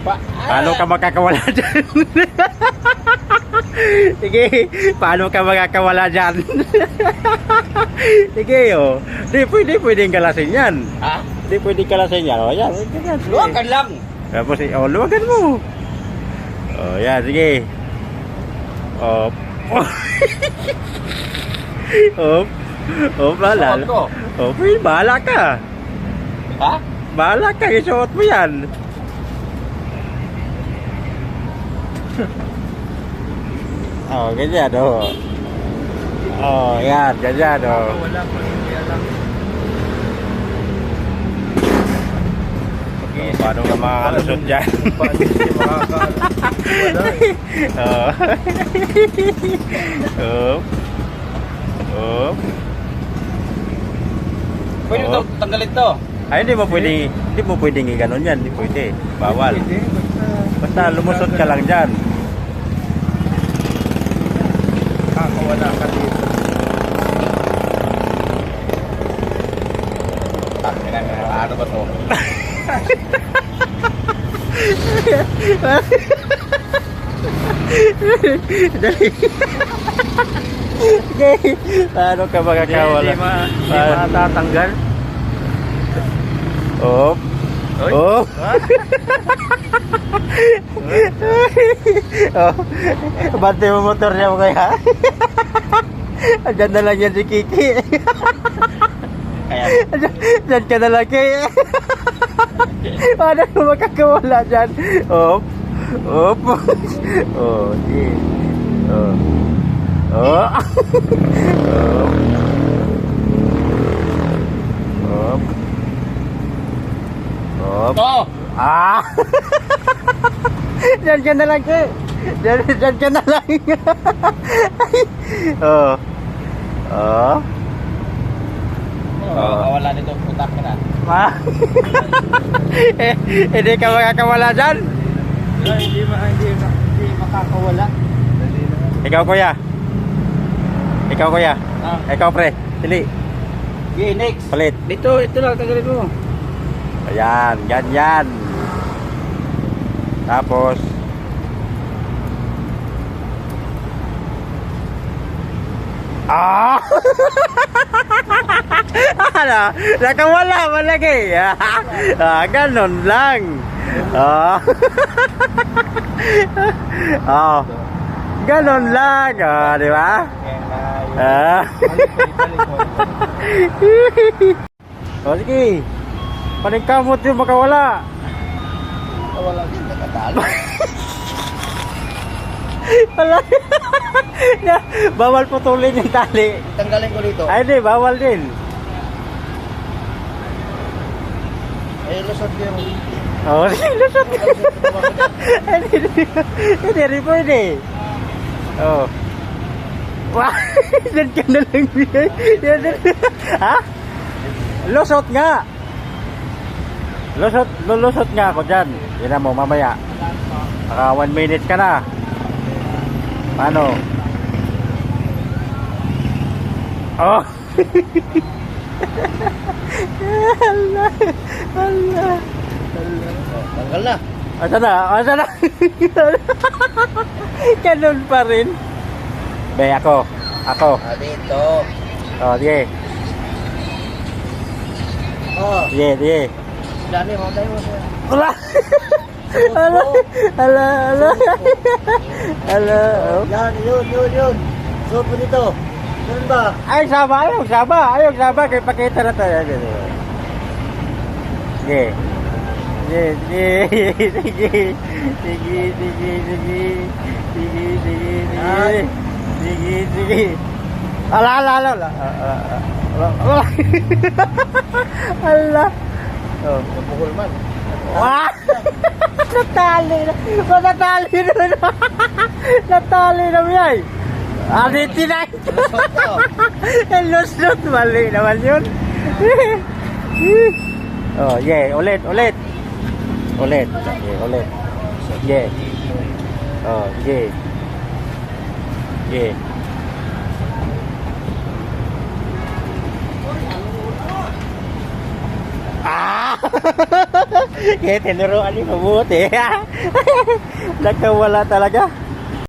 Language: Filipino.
Pa Paano ka makakawala dyan? Sige, paano ka makakawala dyan? Sige, oh. Di pwede, pwedeng kalasin yan. Ha? Di pwedeng kalasin yan. O, yan. ganyan, sige. Luwagan lang. Tapos, eh, oh, luwagan mo. Oh, yan, sige. Oh. oh. Oh, bahala. Oh, pwede, bahala ka. Ha? Bahala ka, isuot mo yan. oh, ganyan, oh. Oh, yan, ganyan, oh. Wala ko hindi alam. Okay, paano ka makalusot dyan? Paano? Wala eh. oh. oh. Oh. Pwede Oo. to, tanggalin to. Ay, hindi mo pwede, hindi mo pwedeng iganon yan, hindi pwede. Bawal. Basta lumusot ka lang dyan. Kakawala ka dito. Ah, kailan na, ano ba to? Dali. Okay. Paano ka makakawala? Hindi, ma, hindi Paano? matatanggal. Oh. Oy. Oh. oh. Bante mo motor niya mo kaya. Diyan na lang yan si Kiki. Kaya, Diyan ka na lang kay. Paano ka makakawala dyan? Op. Op. Oh, di. Oh. Oh. Op. Op. Op. to! Ah! Diyan ka na lang, ke. Diyan, diyan ka na lang. oh. Oh. Oh, kawala nito, putak ka na. Ma. eh, hindi ka makakawala dyan. hindi, hindi, hindi makakawala. Ikaw, kuya. Ikaw, kuya. Ah, Ikaw, pre. Sili. okay, next. Palit. Dito, ito lang, tanggalin mo. Ayan, ganyan. Tapos, Ah! ano? Nakawala mo lagi. ah, ganun lang. Ah. oh. Ganun lang. Ah, di ba? Ah. o sige. Paningkamot yung makawala. Kawala din, nakatalo. Wala. Bawal putulin yung tali. Tanggalin ko dito. Ay, di, bawal din. Ay, lusot yung... Oh, lusot. Ay, di, di, hindi rin pwede. Oh. Wah, dyan ka na lang. Ha? Lusot nga. Lusot, lulusot nga ako dyan. Yan mo, mamaya. Baka one minute ka na. Paano? Oh. Hala. Hala. Tanggal na. Asa na? Asa na? Ganun pa rin. Be, ako. Ako. Ah, dito. Oh, sige. Oh, Sige, sige. Dani, mga tayo. Wala. Ala, ala, ala. Ala. Oh. Yan, yun, yun, yun. So, dito. Ganun ba? Ay, sama, ayaw, sama. Ayaw, sama. Kaya pakita na tayo. Sige. Sige, sige, sige. Sige, sige, sige. Sige, sige, sige. Sige, sige. Ala, ala, ala, ala. Ala. Ala. Oh. Napukul man. Wah! Natali na. O, natali na. natali na yan. Ano tinay? Lusot. Mali naman yun. oh, yeah. Ulit, ulit. Ulit. Yeah, ulit. Yeah. Oh, yeah. Yeah. Kaya tinuruan ni mabuti. Nagkawala talaga.